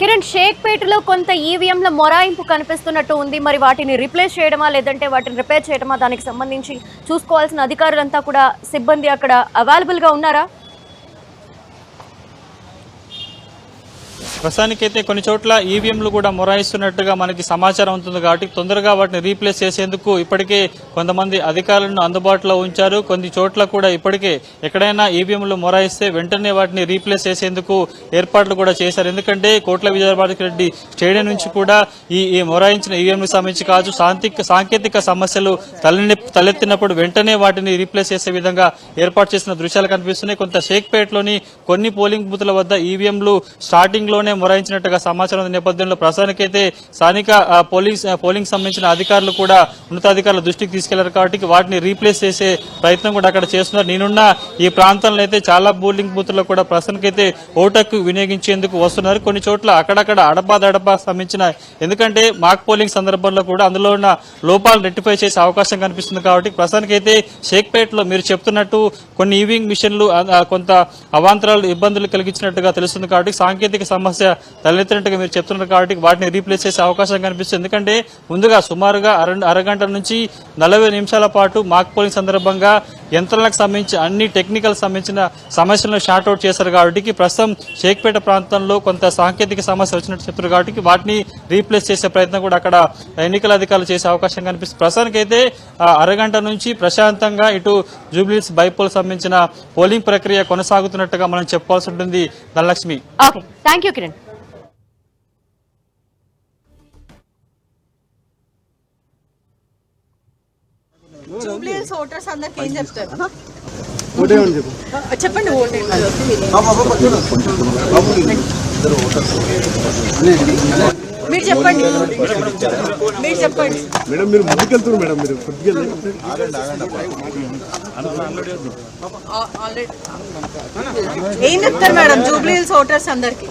కిరణ్ షేక్ పేటలో కొంత ఈవీఎంల మొరాయింపు కనిపిస్తున్నట్టు ఉంది. మరి వాటిని రీప్లేస్ చేయడమా లేదంటే వాటిని రిపేర్ చేయడమా దానికి సంబంధించి చూసుకోవాల్సిన అధికారులంతా కూడా సిబ్బంది అక్కడ అవైలబుల్గా ఉన్నారా? ప్రస్తుతానికైతే కొన్ని చోట్ల ఈవీఎంలు కూడా మొరాయిస్తున్నట్టుగా మనకి సమాచారం ఉంటుంది కాబట్టి తొందరగా వాటిని రీప్లేస్ చేసేందుకు ఇప్పటికే కొంతమంది అధికారులను అందుబాటులో ఉంచారు. కొన్ని చోట్ల కూడా ఇప్పటికే ఎక్కడైనా ఈవీఎంలు మొరాయిస్తే వెంటనే వాటిని రీప్లేస్ చేసేందుకు ఏర్పాట్లు కూడా చేశారు. ఎందుకంటే కోట్ల విజయభారతి రెడ్డి స్టేడియం నుంచి కూడా ఈ ఈ మొరాయించిన ఈవీఎంలకు సంబంధించి కావచ్చు సాంతిక సాంకేతిక సమస్యలు తలని తలెత్తినప్పుడు వెంటనే వాటిని రీప్లేస్ చేసే విధంగా ఏర్పాటు చేసిన దృశ్యాలు కనిపిస్తున్నాయి. కొంత షేక్పేటలోని కొన్ని పోలింగ్ బూత్ల వద్ద ఈవీఎంలు స్టార్టింగ్ లోనే మొరాయించినట్టుగా సమాచారం ఉన్న నేపథ్యంలో ప్రస్తుతానికైతే స్థానిక పోలింగ్ పోలింగ్ సంబంధించిన అధికారులు కూడా ఉన్నతాధికారుల దృష్టికి తీసుకెళ్ళారు కాబట్టి వాటిని రీప్లేస్ చేసే ప్రయత్నం కూడా అక్కడ చేస్తున్నారు. నేనున్న ఈ ప్రాంతంలో అయితే చాలా పోలింగ్ బూత్లో కూడా ప్రస్తుతానికైతే ఓటకు వినియోగించేందుకు వస్తున్నారు. కొన్ని చోట్ల అక్కడక్కడ అడపా దడపా సంబంధించిన ఎందుకంటే మాక్ పోలింగ్ సందర్భంలో కూడా అందులో ఉన్న లోపాలు రెక్టిఫై చేసే అవకాశం కనిపిస్తుంది కాబట్టి ప్రస్తుతానికైతే షేక్పేట్లో మీరు చెప్తున్నట్టు కొన్ని ఈవింగ్ మిషన్లు కొంత అవాంతరాలు ఇబ్బందులు కలిగించినట్టుగా తెలుస్తుంది కాబట్టి సాంకేతిక సమస్య తలెత్తినట్టుగా మీరు చెప్తున్నారు కాబట్టి వాటిని రీప్లేస్ చేసే అవకాశం కనిపిస్తుంది. ఎందుకంటే ముందుగా సుమారుగా అర అరగంట నుంచి నలభై నిమిషాల పాటు మాక్ పోలింగ్ సందర్భంగా యంత్రాలకు సంబంధించి అన్ని టెక్నికల్ సంబంధించిన సమస్యలను షార్ట్ అవుట్ చేశారు కాబట్టి ప్రస్తుతం షేక్పేట ప్రాంతంలో కొంత సాంకేతిక సమస్య వచ్చినట్టు చెప్తారు కాబట్టి వాటిని రీప్లేస్ చేసే ప్రయత్నం కూడా అక్కడ ఎన్నికల అధికారులు చేసే అవకాశం కనిపిస్తుంది. ప్రస్తుతానికైతే అయితే అరగంట నుంచి ప్రశాంతంగా ఇటు జూబ్లీస్ బైపోల్ సంబంధించిన పోలింగ్ ప్రక్రియ కొనసాగుతున్నట్టుగా మనం చెప్పుకోవాల్సి ఉంటుంది. Dhanalakshmi. Thank you Kiran. Jubilee Hills voters అందరికి ఏం చెప్తారు? చెప్పండి మీరు చెప్పండి. మీరు చెప్పండి. మేడం మీరు ముందుకెళ్తున్నారు మేడం మీరు కొద్దిగా ఆ- ఆల్రెడీ ఏం చెప్తారు మేడం? జూబ్లీహిల్స్ ఓటర్స్ అందరికి.